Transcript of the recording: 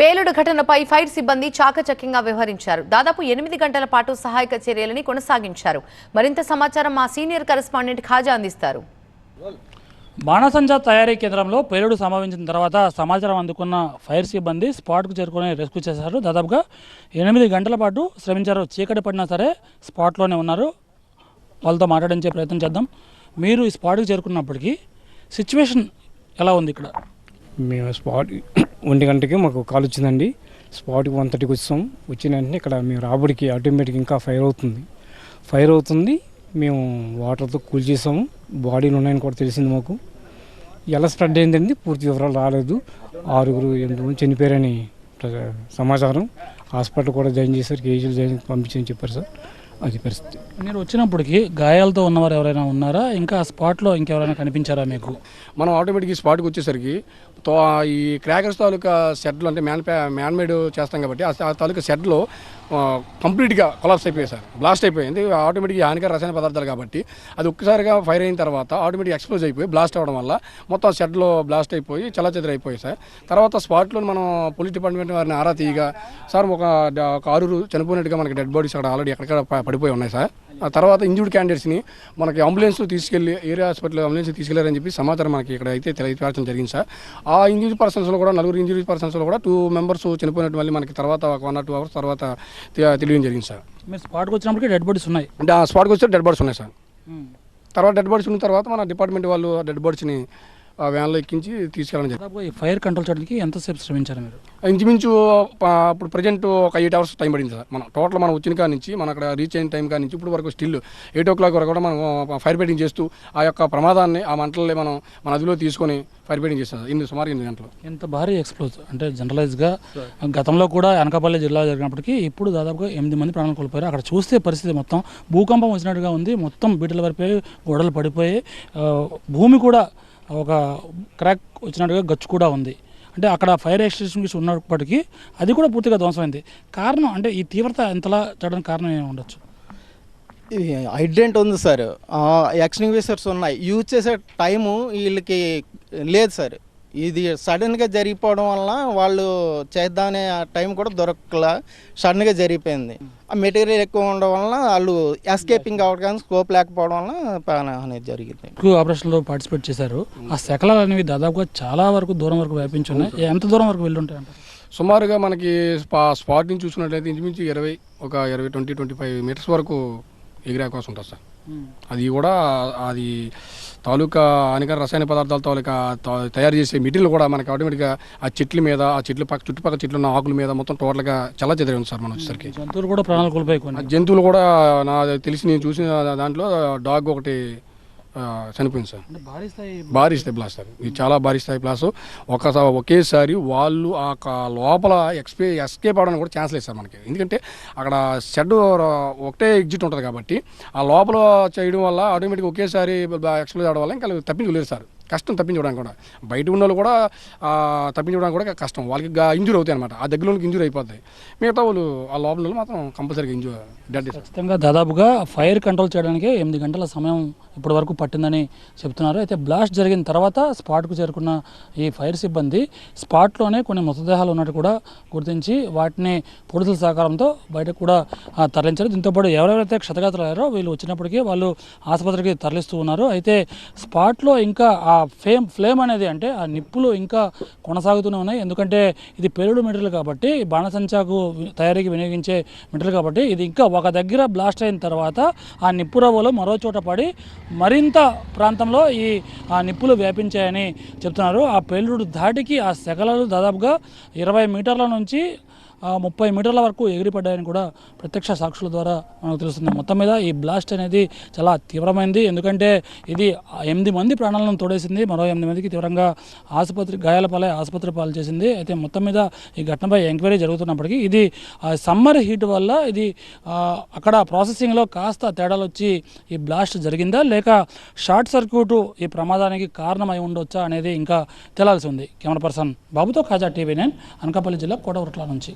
పేలుడు ఘటనపై ఫైర్ సిబ్బంది చాకచక్యంగా వ్యవహరించారు. దాదాపు ఎనిమిది గంటల పాటు సహాయక చర్యలని కొనసాగించారు. మరింత సమాచారం మా సీనియర్ కరెస్పాండెంట్ ఖాజా అందిస్తారు. బాణసంచా తయారీ కేంద్రంలో పేలుడు సంభవించిన తర్వాత సమాచారం అందుకున్న ఫైర్ సిబ్బంది స్పాట్కు చేరుకొని రెస్క్యూ చేశారు. దాదాపుగా ఎనిమిది గంటల పాటు శ్రమించారు. చీకటి పడినా సరే స్పాట్లోనే ఉన్నారు. వాళ్ళతో మాట్లాడించే ప్రయత్నం చేద్దాం. మీరు ఈ స్పాట్కి చేరుకున్నప్పటికీ సిచ్యువేషన్ ఎలా ఉంది ఇక్కడ? మేము స్పాట్ ఒంటి గంటకి మాకు కాల్ వచ్చిందండి. స్పాట్కి వన్ థర్టీకి వచ్చాం. వచ్చిన వెంటనే ఇక్కడ మేము రాబడికి ఆటోమేటిక్ ఇంకా ఫైర్ అవుతుంది. ఫైర్ అవుతుంది. మేము వాటర్తో కూల్ చేసాము. బాడీలు ఉన్నాయని కూడా తెలిసింది మాకు. ఎలా స్ప్రెడ్ అయిందండి? పూర్తి వివరాలు రాలేదు. ఆరుగురు ఎనిమిది మంది చనిపోయారని సమాచారం. హాస్పిటల్ కూడా జాయిన్ చేశారు. కేజీలు జాయిన్ పంపించని చెప్పారు సార్. అది పరిస్థితి. మీరు వచ్చినప్పటికీ గాయాలతో ఉన్నవారు ఎవరైనా ఉన్నారా? ఇంకా ఆ స్పాట్లో ఇంకెవరైనా కనిపించారా మీకు? మనం ఆటోమేటిక్ ఈ స్పాట్కి వచ్చేసరికి తో ఈ క్రాకర్స్ తాలూకా షెడ్లు అంటే మ్యాన్ మ్యాన్మేడ్ చేస్తాం కాబట్టి ఆ తాలూకా షెడ్లో కంప్లీట్గా కొలాప్స్ అయిపోయాయి సార్. బ్లాస్ట్ అయిపోయింది. ఆటోమేటిక్గా హానికర రసాయన పదార్థాలు కాబట్టి అది ఒక్కసారిగా ఫైర్ అయిన తర్వాత ఆటోమేటిక్ ఎక్స్ప్లోజ్ అయిపోయి బ్లాస్ట్ అవ్వడం వల్ల మొత్తం షెడ్లో బ్లాస్ట్ అయిపోయి చలచెదర అయిపోయాయి సార్. తర్వాత స్పాట్లో మనం పోలీస్ డిపార్ట్మెంట్ వారిని ఆరా తీయగా సార్ ఒక డ- ఆరుగురు చనిపోయినట్టుగా మనకి డెడ్ బాడీస్ అక్కడ ఆల్రెడీ ఎక్కడికక్కడ పడిపోయి ఉన్నాయి సార్. ఆ తర్వాత ఇంజూర్డ్ క్యాండిడేట్స్ని మనకి అంబులెన్స్లో తీసుకెళ్ళి ఏరియా హాస్పిటల్ అంబులెన్స్ తీసుకెళ్ళారని చెప్పి సమాచారం మనకి ఇక్కడ అయితే తెలియపరచడం జరిగింది సార్. ఆ ఇంజూరీ పర్సన్స్లో కూడా నలుగురు ఇంజూరీ పర్సన్స్లో కూడా టూ మెంబర్స్ చనిపోయినట్టు మళ్ళీ మనకి తర్వాత ఒక వన్ ఆర్ టూ అవర్స్ తర్వాత తెలియడం జరిగింది సార్. మీరు స్పాట్కి వచ్చినప్పటికీ డెడ్ బాడీస్ ఉన్నాయి. అంటే ఆ స్పాట్కి వచ్చే డెడ్ బాడీస్ ఉన్నాయి సార్. తర్వాత డెడ్ బాడీస్ ఉన్న తర్వాత మన డిపార్ట్మెంట్ వాళ్ళు డెడ్ బాడీస్ని ఆ వ్యాన్లో ఎక్కించి తీసుకెళ్ళడం జరిగింది. ఈ ఫైర్ కంట్రోల్ చేయడానికి ఎంతసేపు శ్రమించారు మీరు? ఇంచుమించు ప- ఇప్పుడు ప్రజెంట్ ఒక ఎయిట్ అవర్స్ టైం పడింది సార్. మనం టోటల్ మనం వచ్చిన కాడ నుంచి మన అక్కడ రీచ్ అయిన టైం కాడ నుంచి ఇప్పుడు వరకు స్టిల్ ఎయిట్ ఓ క్లాక్ వరకు కూడా మనం ఫైర్ ఫైటింగ్ చేస్తూ ఆ యొక్క ప్రమాదాన్ని ఆ మంటలే మనం మన అదిలో తీసుకొని ఫైర్ ఫైటింగ్ చేస్తాం సార్. ఎనిమిది సుమారు ఎనిమిది గంటలు. ఎంత భారీ ఎక్స్ప్లోజ్ అంటే జనరలైజ్గా గతంలో కూడా అనకాపల్లి జిల్లా జరిగినప్పటికీ ఇప్పుడు దాదాపుగా ఎనిమిది మంది ప్రాణాలు కోల్పోయారు. అక్కడ చూస్తే పరిస్థితి మొత్తం భూకంపం వచ్చినట్టుగా ఉంది. మొత్తం బీటలు పడిపోయి గోడలు పడిపోయి ఆ, భూమి కూడా ఒక క్రాక్ వచ్చినట్టుగా గచ్చు కూడా ఉంది. అంటే అక్కడ ఫైర్ ఎక్స్టెన్షన్ ఉన్నప్పటికీ అది కూడా పూర్తిగా ధ్వంసమైంది. కారణం అంటే ఈ తీవ్రత ఎంతలా చేయడానికి కారణం ఏమి ఉండొచ్చు? హైడ్రెంట్ ఉంది సార్. ఎక్స్టింగ్విషర్స్ ఉన్నాయి. యూజ్ చేసే టైము వీళ్ళకి లేదు సార్. ఇది సడన్గా జరిగిపోవడం వలన వాళ్ళు చేద్దామనే టైం కూడా దొరకలా సడన్గా జరిగిపోయింది. ఆ మెటీరియల్ ఎక్కువ ఉండడం వలన వాళ్ళు ఎస్కేపింగ్ అవ్వడానికి స్కోప్ లేకపోవడం వలన ప్రాణం అనేది జరిగింది. ఎక్కువ ఆపరేషన్లో పార్టిసిపేట్ చేశారు. ఆ శకలాలు అనేవి దాదాపుగా చాలా వరకు దూరం వరకు వ్యాపించి ఉన్నాయి ఎంత దూరం వరకు వెళ్ళుంటాయి అంటారు సుమారుగా మనకి స్పా స్పాట్ నుంచి చూసుకున్నట్లయితే ఇంచుమించు ఇరవై ఒక ఇరవై ట్వంటీ ట్వంటీ ఫైవ్ మీటర్స్ వరకు ఎగిరే అవకాశం ఉంటుంది సార్. అది కూడా అది తాలూకా హానికర రసాయన పదార్థాల తాలూకా తయారు చేసే మెటీరియల్ కూడా మనకి ఆటోమేటిక్గా ఆ చెట్ల మీద ఆ చెట్ల పక్క చుట్టుపక్కల చెట్లు ఉన్న ఆకుల మీద మొత్తం టోటల్గా చల్ల చెదిరి ఉంది సార్ మనం వచ్చేసరికి. జంతువులు కూడా ప్రాణాలు కోల్పోయి జంతువులు కూడా నా తెలిసి నేను చూసిన దాంట్లో డాగ్ ఒకటి చనిపోయింది సార్. అంటే భారీ స్థాయి బ్లాస్ట్. సార్. ఇది చాలా భారీ స్థాయి బ్లాస్ట్. ఒకసారి ఒకేసారి వాళ్ళు ఆ లోపల ఎక్స్పే ఎస్కేప్ అవడానికి కూడా ఛాన్స్ లేదు సార్ మనకి. ఎందుకంటే అక్కడ షెడ్ ఒకటే ఎగ్జిట్ ఉంటుంది కాబట్టి ఆ లోపల చేయడం వల్ల ఆటోమేటిక్ ఒకేసారి ఎక్స్ప్లోజ్ అవడం వల్ల ఇంకా తప్పించలేదు సార్. కష్టం తప్పించుకోవడానికి కూడా. బయట ఉన్న వాళ్ళు కూడా తప్పించుకోవడానికి కూడా కష్టం. వాళ్ళకి ఇంజూర్ అవుతాయి అనమాట ఆ దగ్గరలోకి ఇంజూర్ అయిపోతాయి మిగతా వాళ్ళు ఆ లోపల మాత్రం కంపల్సరీగా ఇంజూర్ డెడ్. ఖచ్చితంగా దాదాపుగా ఫైర్ కంట్రోల్ చేయడానికి ఎనిమిది గంటల సమయం ఇప్పటి వరకు పట్టిందని చెప్తున్నారు. అయితే బ్లాస్ట్ జరిగిన తర్వాత స్పాట్కు చేరుకున్న ఈ ఫైర్ సిబ్బంది స్పాట్లోనే కొన్ని మృతదేహాలు ఉన్నట్టు కూడా గుర్తించి వాటిని పోలీసుల సహకారంతో బయటకు కూడా తరలించారు. దీంతోపాటు ఎవరెవరైతే క్షతగాత్రులయ్యారో వీళ్ళు వచ్చినప్పటికీ వాళ్ళు ఆసుపత్రికి తరలిస్తూ ఉన్నారు. అయితే స్పాట్లో ఇంకా ఆ ఫేమ్ ఫ్లేమ్ అనేది అంటే ఆ నిప్పులు ఇంకా కొనసాగుతూనే ఉన్నాయి. ఎందుకంటే ఇది పేలుడు మెటీరియల్ కాబట్టి బాణసంచాకు తయారీకి వినియోగించే మెటీరియల్ కాబట్టి ఇది ఇంకా ఒక దగ్గర బ్లాస్ట్ అయిన తర్వాత ఆ నిప్పు రవ్వలో మరో చోట పడి మరింత ప్రాంతంలో ఈ ఆ నిప్పులు వ్యాపించాయని చెప్తున్నారు. ఆ పేలుడు ధాటికి ఆ శకలాలు దాదాపుగా ఇరవై మీటర్ల నుంచి ముప్పై మీటర్ల వరకు ఎగిరిపడ్డాయని కూడా ప్రత్యక్ష సాక్షుల ద్వారా మనకు తెలుస్తుంది. మొత్తం మీద ఈ బ్లాస్ట్ అనేది చాలా తీవ్రమైంది. ఎందుకంటే ఇది ఎనిమిది మంది ప్రాణాలను తోడేసింది. మరో ఎనిమిది మందికి తీవ్రంగా ఆసుపత్రి గాయాల పాలై ఆసుపత్రి పాలు చేసింది. అయితే మొత్తం మీద ఈ ఘటనపై ఎంక్వైరీ జరుగుతున్నప్పటికీ ఇది సమ్మర్ హీట్ వల్ల ఇది అక్కడ ప్రాసెసింగ్లో కాస్త తేడాలు వచ్చి ఈ బ్లాస్ట్ జరిగిందా? లేక షార్ట్ సర్క్యూట్ ఈ ప్రమాదానికి కారణమై ఉండొచ్చా అనేది ఇంకా తేలాల్సి ఉంది. కెమెరా పర్సన్ బాబుతో ఖాజా టీవీ నైన్ అనకాపల్లి జిల్లా కోటవరట్ల నుంచి.